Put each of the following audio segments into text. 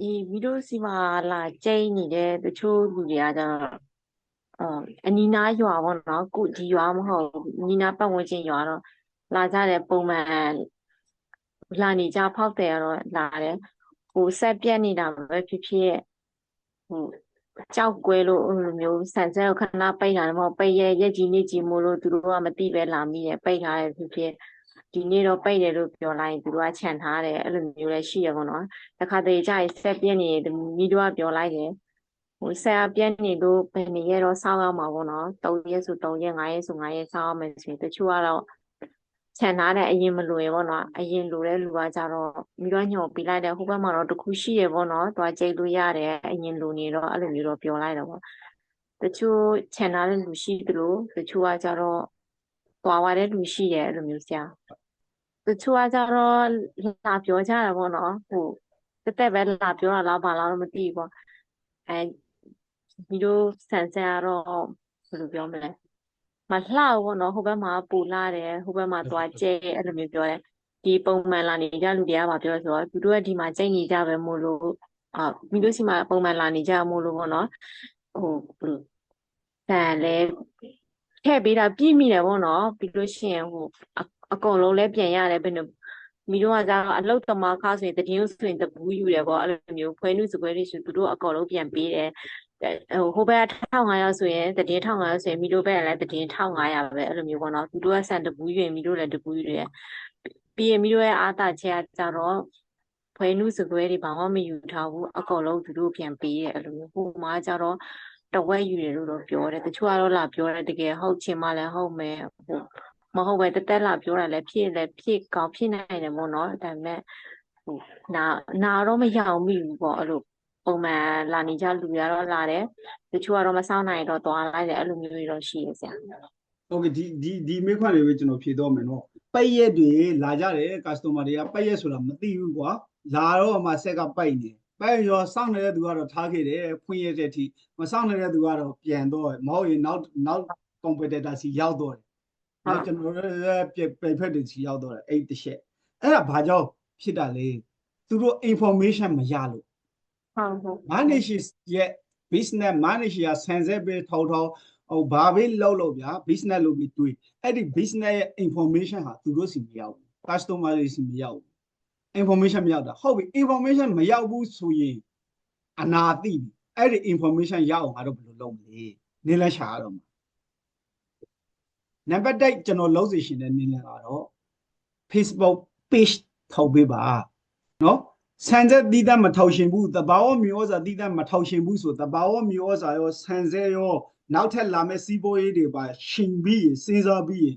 ဒီမီတို့စီမှာလာကျိန်းနေတဲ့တချို့လူတွေကကျတော့အာအနီနာရွာပေါ့နော်ကုဒီရွာမဟုတ်ဘူးနီနာပတ်ဝန်းကျင်ရွာတော့လာကြတယ်ပုံမှန်လာနေကြဖောက်တယ်ကတော့လာတယ်ဟိုဆက်ပြက်နေတာပဲဖြစ်ဖြစ်ဟိုကြောက်ကွဲလို့အဲ့လိုမျိုးဆန်ဆဲကိုခဏပိတ်လာတယ်မဟုတ်ပိတ်ရဲ့ရက်ကြီးနေကြီးမို့လို့သူတို့ကမသိပဲလာမိတယ်ပိတ်ထားတယ်ဖြစ်ဖြစ် ဒီနေ့တော့ပိတ်တယ်လို့ပြောလိုက်ရင်သူတို့ကခြံထားတယ်အဲ့လိုမျိုးလည်းရှိရပါတော့တခါတလေကြာရင်ဆက်ပြက်နေတယ်မိတို့ကပြောလိုက်တယ်ဟိုဆက်ပြက်နေလို့ဘယ်နေရတော့စောက်ရမှာပေါ့နော်၃ရက်ဆို၃ရက်၅ရက်ဆို၅ရက်စောက်ရမယ်ဆိုရင်တချို့ကတော့ခြံထားတဲ့အရင်မလွယ်ပေါ့နော်အရင်လိုတဲ့လူကကြတော့မိတော့ညှော်ပေးလိုက်တယ်ဟိုဘက်မှာတော့တခုရှိရပေါ့နော်သွားကြိတ်လို့ရတယ်အရင်လိုနေတော့အဲ့လိုမျိုးတော့ပြောလိုက်တော့ပေါ့တချို့ခြံထားတဲ့လူရှိသလိုတချို့ကကြတော့ သွားသွားတဲ့လူရှိတယ်အဲ့လိုမျိုးဆရာတချို့ကကြတော့လာပြောကြတယ်ပေါ့နော်ဟိုတက်တက်ပဲလာပြောတာလားဘာလားတော့မသိဘူးပေါ့အဲမိတို့ဆန်ဆန်ကတော့ဘယ်လိုပြောမလဲမလှဘူးပေါ့နော်ဟိုဘက်မှာပူလာတယ်ဟိုဘက်မှာသွားကျဲအဲ့လိုမျိုးပြောတယ်ဒီပုံမှန်လာနေကြလူတွေကဘာပြောလဲဆိုတော့သူတို့ကဒီမှာကျိတ်နေကြပဲမို့လို့အာမိတို့စီမှာပုံမှန်လာနေကြမို့လို့ပေါ့နော်ဟိုဘယ်လိုဆန်လဲ ထည့်ပေးတာပြည့်မိတယ်ပေါ့နော်ပြီးလို့ရှိရင်ဟိုအအကုန်လုံးလဲပြန်ရတယ်ဘယ်လိုမိတို့ကကြတော့အလုတ်သမားခါဆိုရင်တည်င်းဆိုရင်တပူးယူတယ်ပေါ့အဲ့လိုမျိုးဖွဲနုစပွဲတွေဆိုသူတို့အကုန်လုံးပြန်ပေးတယ်ဟိုဟိုဘက်က1500ဆိုရင်တည်င်း1500ဆိုရင်မိတို့ဘက်ကလည်းတည်င်း1500ပဲအဲ့လိုမျိုးပေါ့နော်သူတို့ကဆန်တပူးယူရင်မိတို့လည်းတပူးယူတယ်ပြီးရင်မိတို့ရဲ့အာသာချက်ကြတော့ဖွဲနုစပွဲတွေဘာမှမယူထားဘူးအကုန်လုံးသူတို့ပြန်ပေးတယ်အဲ့လိုမျိုးဟိုမှာကြတော့ တဝက်ယူတယ်လို့တော့ပြောတယ်တချို့ကတော့လာပြောတယ်တကယ်ဟုတ်ချင်မှလည်းဟုတ်မယ်ဟုတ်မဟုတ်ပဲတက်တက်လာပြောတာလည်းဖြစ်လည်းဖြစ်ကောင်းဖြစ်နိုင်တယ်မို့နော်ဒါပေမဲ့ဟိုနာနာတော့မရောက်မိဘူးပေါ့အဲ့လိုပုံမှန်လာနေကြလူရတော့လာတယ်တချို့ကတော့မဆောင်နိုင်တော့သွားလိုက်တယ်အဲ့လိုမျိုးတွေတော့ရှိရဆရာဟုတ်ကဲ့ဒီဒီဒီမိခွန်းလေးပဲကျွန်တော်ဖြေတော့မယ်နော်ပိတ်ရက်တွေလာကြတယ် customer တွေကပိတ်ရက်ဆိုတာမသိဘူးကွာလာတော့မှဆက်ကပိတ်နေ ပိတ်ရောစောင့်နေတဲ့သူကတော့ထားခဲ့တယ်ဖွင့်ရတဲ့အထိမစောင့်နေတဲ့သူကတော့ပြန်တော့မဟုတ်ရင်နောက်နောက် competitor စီရောက်တော့တယ်နော်ကျွန်တော်တို့ရဲ့ပြိဖက်တွေစီရောက်တော့တယ်အဲ့တစ်ချက်အဲ့ဒါဘာကြောင့်ဖြစ်တာလဲသူတို့ information မရလို့ဟုတ်ဟုတ် manager ရဲ့ business manager ဆန်ဆက်ပဲထောက်ထောက်ဟိုဘာပဲလောက်လို့ဗျာ business လုပ်ပြီးတွေးအဲ့ဒီ business ရဲ့ information ဟာသူတို့စီမရောက်ဘူး customer တွေစီမရောက်ဘူး information မရောက်တာဟုတ်ပြီ information မရောက်ဘူးဆိုရင်အနာသိပြီအဲ့ဒီ information ရအောင်ငါတို့ဘယ်လိုလုပ်မလဲနေလဲရှာရတော့မှာနံပါတ်1ကျွန်တော်လုပ်စီရှင်တဲ့နေလဲကတော့ Facebook page ထောက်ပေးပါနော်ဆန်ဆက်တိတတ်မထောက်ရှင်ဘူးတဘာဝမျိုးစာတိတတ်မထောက်ရှင်ဘူးဆိုတဘာဝမျိုးစာရောဆန်ဆက်ရောနောက်ထပ်လာမဲ့စီးပွားရေးတွေပါရှင်ပြီးရင်စဉ်းစားပြီးရင်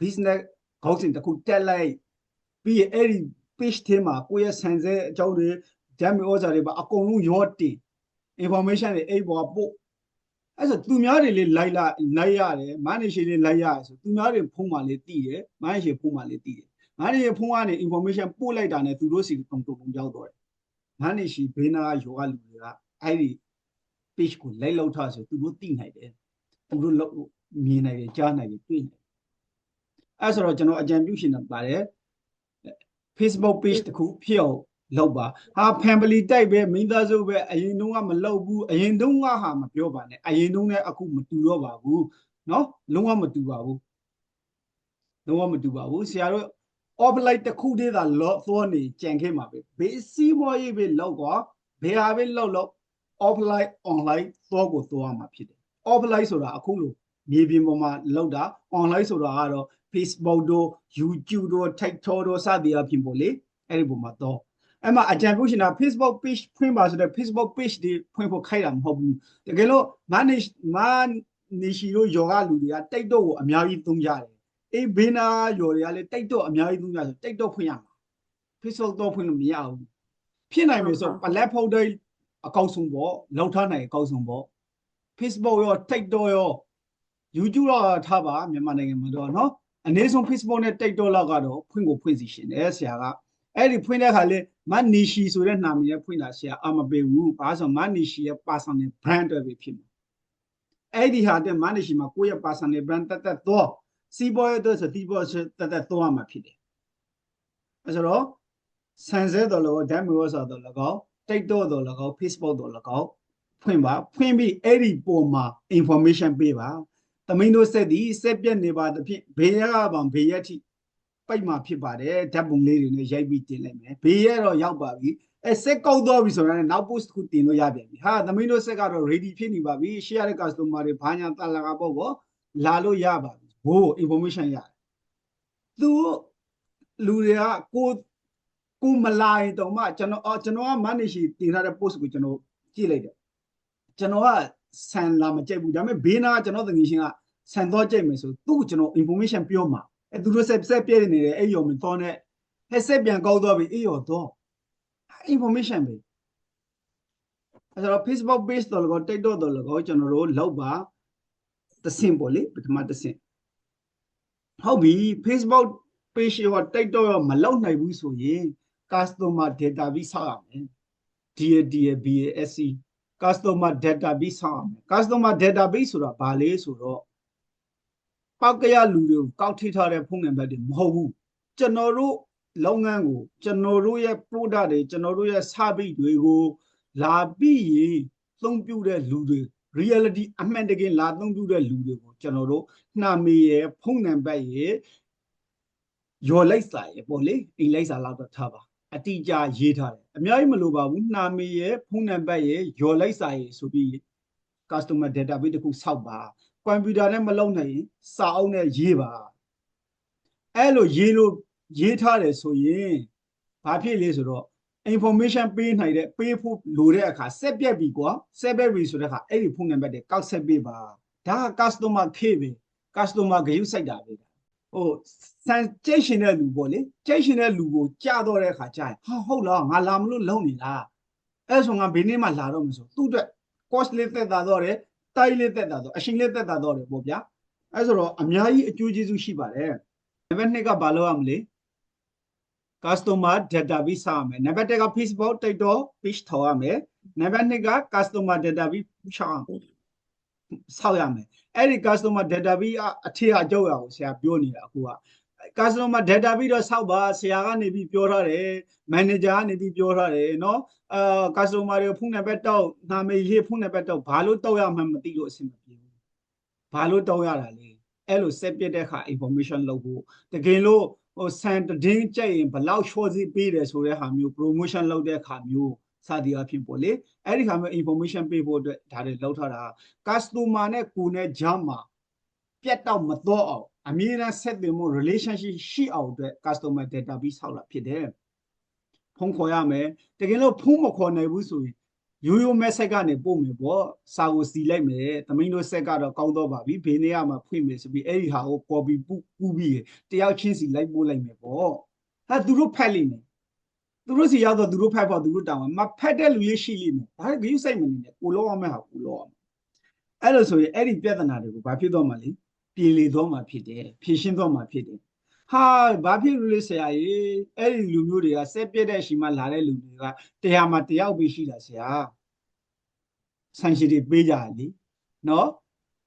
business ခေါင်းစဉ်တစ်ခုတက်လိုက်ပြီးရင်အဲ့ဒီ page ထဲမှာကိုယ့်ရဲ့ဆန်ဆက်အကြောင်းတွေဓာတ်မျိုးစာတွေပါအကုန်လုံးရောတင် information တွေအဲ့ပေါ်ပို့အဲ့ဆိုသူများတွေလေးလိုက်လာလိုက်ရတယ်မန်နေရှင်လေးလိုက်ရတယ်ဆိုသူများတွေဖုံးမှလေးတည်တယ်မန်နေရှင်ဖုံးမှလေးတည်တယ်မန်နေရှင်ဖုံးကနေ information ပို့လိုက်တာနဲ့သူတို့စီတုံတုံရောက်တော့တယ်မန်နေရှင်ဘေးနာကယောဂလူတွေကအဲ့ဒီ page ကိုလိုက်လောက်ထားဆိုသူတို့သိနိုင်တယ်သူတို့လောက်မြင်နိုင်တယ်ကြားနိုင်တယ်တွေ့နိုင်တယ်အဲ့ဆိုတော့ကျွန်တော်အကြံပြုရှင်တာပါတယ် Facebook page တခုဖြစ်အောင်လောက်ပါဟာ family တိုက်ပဲမိသားစုပဲအရင်တုန်းကမလောက်ဘူးအရင်တုန်းကဟာမပြောပါနဲ့အရင်တုန်းနဲ့အခုမတူတော့ပါဘူးเนาะလုံးဝမတူပါဘူးလုံးဝမတူပါဘူးဆရာတို့ offline တစ်ခုတည်းသာလောသောနေကြံခဲ့မှာပဲဘေးစီးမွားရေးပဲလောက်ကွာဘယ်ဟာပဲလောက်လောက် offline online သောကိုသောရမှာဖြစ်တယ် offline ဆိုတာအခုလို့မြေပြင်ပေါ်မှာလောက်တာ online ဆိုတာကတော့ Facebook တို့ YouTube တို့ TikTok တို့စသည်အဖြစ်ပေါ့လေအဲ့ဒီပုံမှာတော့အဲ့မှာအကြံပြုရှင်တာ Facebook page ဖွင့်ပါဆိုတော့ Facebook page တွေဖွင့်ဖို့ခိုက်တာမဟုတ်ဘူးတကယ်လို့ manage manage တို့ယောဂလူတွေက TikTok ကိုအများကြီးသုံးကြတယ်အေးဘေးနာယော်တွေကလည်း TikTok အများကြီးသုံးကြဆို TikTok ဖွင့်ရမှာ Facebook တော့ဖွင့်လို့မရဘူးဖြစ်နိုင်မယ်ဆို platform တွေအကောက်ဆုံးပေါ့လောက်ထားနိုင်အကောက်ဆုံးပေါ့ Facebook ရော TikTok ရော YouTube တော့ထားပါမြန်မာနိုင်ငံမှာတော့เนาะ အနည်းဆုံး Facebook နဲ့ TikTok လောက်ကတော့ဖွင့်ကိုဖွင့်စီရှင်တယ်ဆရာကအဲ့ဒီဖွင့်တဲ့ခါလေမန်နီရှီဆိုတဲ့နာမည်နဲ့ဖွင့်တာဆရာအမပေးဘူးဘာလို့ဆိုမန်နီရှီရဲ့ personal brand တွေပဲဖြစ်မှာအဲ့ဒီဟာတဲ့မန်နီရှီမှာကိုယ့်ရဲ့ personal brand တက်တက်တော့စီးပွားရေးအတွက်ဆိုစီးပွားရေးတက်တက်တော့မှာဖြစ်တယ်အဲ့ဆိုတော့ဆန်ဆဲတော်လောဓာတ်မျိုးဆိုတော်လော TikTok တော့၎င်း Facebook တော့၎င်းဖွင့်ပါဖွင့်ပြီးအဲ့ဒီပုံမှာ information ပေးပါ သမင်းတို့ဆက်သည်ဆက်ပြက်နေပါသဖြင့်ဘေးရကပံဘေးရက်ထိပိတ်မှာဖြစ်ပါတယ်ဓာတ်ပုံလေးတွေနဲ့ရိုက်ပြီးတင်လိုက်မယ်ဘေးရတော့ရောက်ပါပြီအဲဆက်ကောက်တော့ပြီဆိုတော့နောက် post တစ်ခုတင်လို့ရပြန်ပြီဟာသမင်းတို့ဆက်ကတော့ ready ဖြစ်နေပါပြီ share တဲ့ customer တွေဘာညာတန်လာကပေါ့ကောလာလို့ရပါပြီဘိုး information ရတယ်သူလူတွေကကိုကိုမလာရင်တော့မှကျွန်တော်အော်ကျွန်တော်က manage တင်ထားတဲ့ post ကိုကျွန်တော်ကြည့်လိုက်တယ်ကျွန်တော်က ဆန်လာမကြိုက်ဘူးဒါပေမဲ့ဘေးနာကကျွန်တော်တငယ်ချင်းကဆန်တော့ကြိုက်မယ်ဆိုသူ့ကိုကျွန်တော် information ပြောမှာအဲသူတို့ဆက်ဆက်ပြည့်နေတယ်အဲ့ရောမတော်နဲ့ဟဲ့ဆက်ပြန်ကောက်တော့ပြီအဲ့ရောတော့ information ပဲအဲတော့ Facebook page တော့လော TikTok တော့လောကျွန်တော်တို့လောက်ပါတဆင့်ပေါ့လေပထမတဆင့်ဟုတ်ပြီ Facebook page ရော TikTok ရောမလောက်နိုင်ဘူးဆိုရင် customer database ဆောက်ရမယ် DADBASC customer database ဆောက်ရမယ် customer database ဆိုတာဘာလဲဆိုတော့ပောက်ကရလူတွေကိုကောက်ထိထားတဲ့ဖုန်းနံပါတ်တွေမဟုတ်ဘူးကျွန်တော်တို့လုပ်ငန်းကိုကျွန်တော်တို့ရဲ့ product တွေကျွန်တော်တို့ရဲ့ service တွေကိုလာပြီးရင်သုံးပြုတဲ့လူတွေ reality အမှန်တကယ်လာသုံးပြုတဲ့လူတွေကိုကျွန်တော်တို့နှာမေရယ်ဖုန်းနံပါတ်ရယ်ရော်လိုက်စာရယ်ပေါ့လေအိမ်လိုက်စာလောက်တော့ထားပါ အတိအကျရေးထားတယ်အများကြီးမလိုပါဘူးနှာမေရယ်ဖုန်းနံပါတ်ရယ်ရော်လိုက်စာရယ်ဆိုပြီး customer database တခုစောက်ပါကွန်ပျူတာနဲ့မလုပ်နိုင်ရင်စာအုပ်နဲ့ရေးပါအဲ့လိုရေးလို့ရေးထားတယ်ဆိုရင်ဘာဖြစ်လဲဆိုတော့ information ပေးနိုင်တဲ့ပေးဖို့လိုတဲ့အခါဆက်ပြက်ပြီကွာဆက်ပြက်ပြီဆိုတဲ့အခါအဲ့ဒီဖုန်းနံပါတ်တွေကောက်ဆက်ပေးပါဒါက customer care ပဲ customer ဂရုစိုက်တာပဲ ဟိုစံကြိတ်ရှင်တဲ့လူပေါ့လေကြိတ်ရှင်တဲ့လူကိုကြာတော့တဲ့အခါကြာရင်ဟာဟုတ်လားငါလာမလို့လုံနေလားအဲ့ဆိုငါဘယ်နေ့မှလာတော့မဆိုသူ့အတွက် cost လေးသက်သာတော့တယ်တိုက်လေးသက်သာတော့အရှင်လေးသက်သာတော့တယ်ပေါ့ဗျာအဲ့ဆိုတော့အများကြီးအကျိုးကျေးဇူးရှိပါတယ်နံပါတ်2ကဘာလုပ်ရမလဲ customer database ဆောက်ရမယ်နံပါတ်1က Facebook TikTok page ထောက်ရမယ်နံပါတ်2က customer database ဆောက်ရမယ် ဆောက်ရမယ်အဲ့ဒီ customer database အထည်အကျုပ်ရအောင်ဆရာပြောနေတာအခုက customer database တော့ဆောက်ပါဆရာကနေပြီးပြောထားတယ် manager ကနေပြီးပြောထားတယ်เนาะအာ customer တွေဖုန်းနံပါတ်တောက်နာမည်ရေးဖုန်းနံပါတ်တောက်ဘာလို့တောက်ရမှန်းမသိလို့အဆင်မပြေဘူးဘာလို့တောက်ရတာလဲအဲ့လိုဆက်ပြတဲ့အခါ information လုပ်ဖို့တကယ်လို့ဟိုစံတည်င်းကြိုက်ရင်ဘလောက် short စီပေးတယ်ဆိုတဲ့ဟာမျိုး promotion လုပ်တဲ့အခါမျိုး စသည်အဖြစ်ပေါ့လေအဲ့ဒီခါမျိုး information ပေးဖို့အတွက်ဒါတွေလောက်ထားတာ customer နဲ့ကိုယ်နဲ့ကြားမှာပြတ်တော့မတော့အောင်အမြဲတမ်းဆက်သွယ်မှု relationship ရှိအောင်အတွက် customer database ဆောက်လာဖြစ်တယ်ဖုန်းခေါ်ရမယ်တကယ်လို့ဖုန်းမခေါ်နိုင်ဘူးဆိုရင်ရိုးရိုး message ကနေပို့မယ်ပေါ့စာကိုစီလိုက်မယ်သမင်းတို့ဆက်ကတော့ကောင်းတော့ပါပြီဘေးနေရမှာဖွင့်မယ်ဆိုပြီးအဲ့ဒီဟာကို copy ပူပူပြီးတယောက်ချင်းစီလိုက်ပို့လိုက်မယ်ပေါ့ဟာသူတို့ဖတ်လိမ့်မယ် သူတို့စီရောက်တော့သူတို့ဖတ်ဖို့သူတို့တောင်းမဖတ်တဲ့လူလေးရှိလိမ့်မယ်ဒါကဂရုစိတ်မနေနဲ့ကိုလောရမယ့်ဟာကိုလောရမယ်အဲ့လိုဆိုရင်အဲ့ဒီပြဿနာတွေကိုဘာဖြစ်တော့မှလဲပြေလေတော့မှဖြစ်တယ်ဖြည့်ရှင်းတော့မှဖြစ်တယ်ဟာဘာဖြစ်လို့လဲဆရာကြီးအဲ့ဒီလူမျိုးတွေကဆက်ပြက်တဲ့ရှိမှလာတဲ့လူတွေကတရားမှာတယောက်ပဲရှိတာဆရာဆိုင်ရှိတွေပေးကြတယ်လीနော်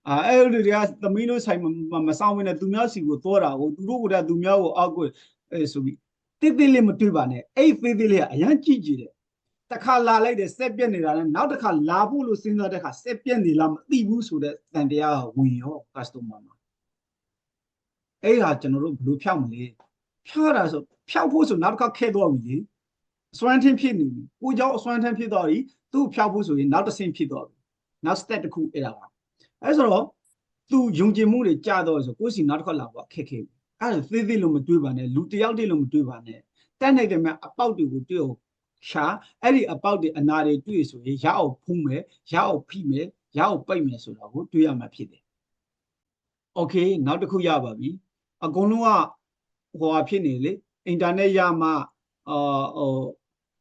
အာအဲ့လူတွေကသမီးတို့ဆိုင်မဆောင်ဝင်တဲ့သူများစီကိုသောတာကိုသူတို့ကတည်းကသူများကိုအောက်ကိုအဲဆိုပြီး တိတိလေးမတွေ့ပါနဲ့အဲ့သေးသေးလေးကအရန်ကြည့်ကြည့်တယ်တခါလာလိုက်တယ်ဆက်ပြက်နေတာနဲ့နောက်တစ်ခါလာဖို့လို့စဉ်းစားတဲ့ခါဆက်ပြက်နေလားမသိဘူးဆိုတဲ့တန်တရားကဝင်ရော customer မှာအဲ့ဟာကျွန်တော်တို့ဘယ်လိုဖြောက်မလဲဖြောက်တာဆိုဖြောက်ဖို့ဆိုနောက်တစ်ခါခဲတော့ပြီလေစွမ်းထင်းဖြစ်နေပြီကိုเจ้าအစွမ်းထင်းဖြစ်တော့ပြီသူ့ဖြောက်ဖို့ဆိုရင်နောက်တစ်ဆင့်ဖြစ်တော့ပြီနောက် step တစ်ခုအဲ့ဒါပါအဲ့ဆိုတော့သူယုံကြည်မှုတွေကြာတော့ဆိုကိုယ်စီနောက်တစ်ခါလာပေါ့ခက်ခဲပြီ အဲ့ဒါသေးသေးလို့မတွေးပါနဲ့လူတယောက်တည်းလို့မတွေးပါနဲ့တက်နိုင်တယ်မဲ့အပေါက်တွေကိုတွေ့အောင်ရှာအဲ့ဒီအပေါက်တွေအနာတွေတွေ့ဆိုရင်ရအောင်ဖုံးမယ်ရအောင်ဖိမယ်ရအောင်ပိတ်မယ်ဆိုတော့ကိုတွေးရမှာဖြစ်တယ်โอเคနောက်တစ်ခုရပါပြီအကုန်လုံးကဟိုဟာဖြစ်နေလေအင်တာနက်ရမှအာ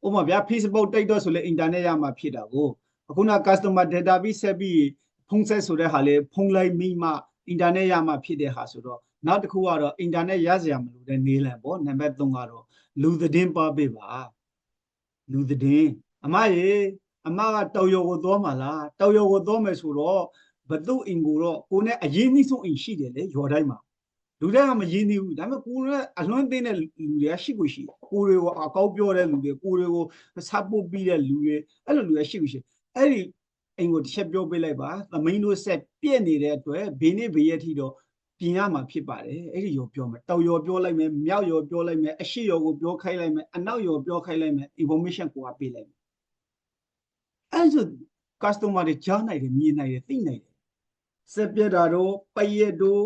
ဟိုဥပမာဗျာ Facebook TikTok ဆိုလေအင်တာနက်ရမှဖြစ်တာကိုအခုန customer database ဆက်ပြီးဖုန်းဆက်ဆိုတဲ့ဟာလေဖုန်းလိုက်မိမှအင်တာနက်ရမှဖြစ်တဲ့ဟာဆိုတော့ နောက်တစ်ခုကတော့အင်တာနက်ရစရာမလိုတဲ့နေလန်ပေါ့နံပါတ်3ကတော့လူသတင်းပါပေးပါလူသတင်းအမရေအမကတောက်ရောကိုသွားမှာလားတောက်ရောကိုသွားမယ်ဆိုတော့ဘသူအင်ကိုတော့ကိုနဲ့အရင်နှိဆုံးအင်ရှိတယ်လေရော်တိုင်းမှာဒလူတွေကမရင်းသေးဘူးဒါပေမဲ့ကိုယ်ကအလွန်သိတဲ့လူတွေကရှိကိုရှိတယ်ကိုယ်တွေကိုအကောက်ပြောတဲ့လူတွေကိုယ်တွေကိုစပို့ပြီးတဲ့လူတွေအဲ့လိုလူတွေရှိကိုရှိတယ်အဲ့ဒီအိမ်ကိုတစ်ချက်ပြောပေးလိုက်ပါသမိန်တို့ဆက်ပြည့်နေတဲ့အတွက်ဘေးနေ့ဘေးရက်ထိတော့ ပြင်ရမှာဖြစ်ပါတယ်အဲ့ဒီရောပြောမယ်တောက်ရောပြောလိုက်မယ်မြောက်ရောပြောလိုက်မယ်အရှိရောကိုပြောခိုင်းလိုက်မယ်အနောက်ရောပြောခိုင်းလိုက်မယ် information ကိုကပေးလိုက်မယ်အဲ့ဆို customer တွေကြားနိုင်တယ်မြင်နိုင်တယ်သိနိုင်တယ်ဆက်ပြတ်တာတော့ပရက်တို့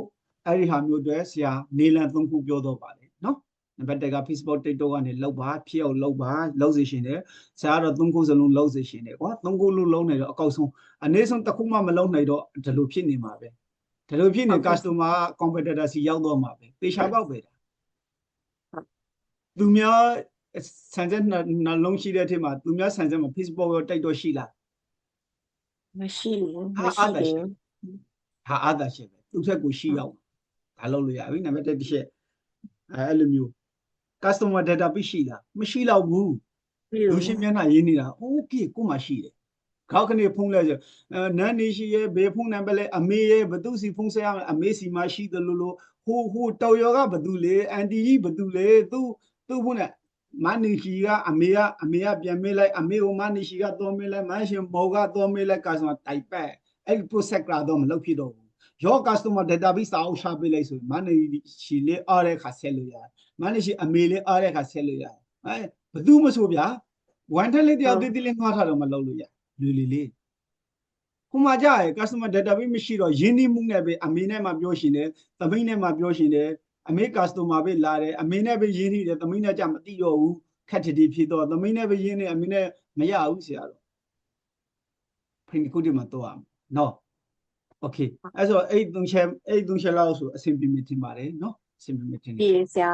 အဲ့ဒီဟာမျိုးတွေဆရာနေလန်သုံးခုပြောတော့ပါတယ်နော်နံပါတ်1က Facebook TikTok ကနေလောက်ပါဖြစ်အောင်လောက်ပါလောက်စေရှင်တယ်ဆရာကတော့သုံးခုစလုံးလောက်စေရှင်တယ်ကွာသုံးခုလုံးလုံးနေတော့အကောက်ဆုံးအနည်းဆုံးတစ်ခုမှမလုံးနိုင်တော့ဒီလိုဖြစ်နေမှာပဲ ဒီလိုဖြစ်နေ customer က competitor စီရောက်တော့မှာပဲပေရှာပေါက်ပဲဒါသူများဆန်ချက်နှလုံးရှိတဲ့အထက်မှာသူများဆန်ချက်မှာ Facebook ရောတိုက်တော့ရှိလား မရှိဘူး ဟာ မရှိ အားသာ သေး ရှိ ဘူး ဟာအားသာရှိပဲသူ့ထက်ကိုရှိရောက်ဒါလုပ်လို့ရပြီနံပါတ်1တစ်ချက်အဲအဲ့လိုမျိုး customer database ရှိလားမရှိတော့ဘူး ပြီး လူ တော့ ရှင်းမျက်နှာရင်းနေတာโอเคကိုမှရှိတယ် ခေါက်ကနေဖုန်းလဲဆိုအဲနန်းနေရှိရဲ့ဘေဖုန်းနံပါတ်လဲအမေရဲ့ဘသူစီဖုန်းဆက်ရမယ်အမေစီမှာရှိတယ်လို့လို့ဟိုဟိုတော်ရောကဘသူလေအန်တီကြီးဘသူလေသူသူဖုန်းနဲ့မနီရှိကအမေကအမေကပြန်မေးလိုက်အမေကိုမနီရှိကတော့မေးလိုက်မန်ရှင်ဘောကတော့မေးလိုက် customer တိုက်ပတ်အဲ့ဒီ process ကတော့မလုပ်ဖြစ်တော့ဘူးရော customer database စာအုပ်ရှာပေးလိုက်ဆိုရင်မနီရှိလေအားတဲ့ခါဆက်လို့ရတယ်မနီရှိအမေလေးအားတဲ့ခါဆက်လို့ရတယ်အဲဘသူမဆိုဗျာ one time လေးတယောက်တည်းတည်းလေးငှားထားတော့မလုပ်လို့ရ လူလီလေးခုမှကြာရယ် customer database မရှိတော့ရင်းနှီးမှုနဲ့ပဲအမေနဲ့မှပြောရှင်တယ်သမိန်နဲ့မှပြောရှင်တယ်အမေ customer ပဲလာတယ်အမေနဲ့ပဲရင်းနှီးတယ်သမိန်နဲ့ကြာမသိတော့ဘူးခက်တတီဖြစ်တော့သမိန်နဲ့ပဲရင်းနေအမေနဲ့မရဘူးဆရာတော့ဖင်ကူဒီမှာတော့အောင်နော်โอเคအဲ့ဆိုအဲ့သုံးချက်အဲ့သုံးချက်လောက်ဆိုအဆင်ပြေမြင်ထင်ပါတယ်နော်အဆင်ပြေမြင်ထင်တယ် ပြီးဆရာ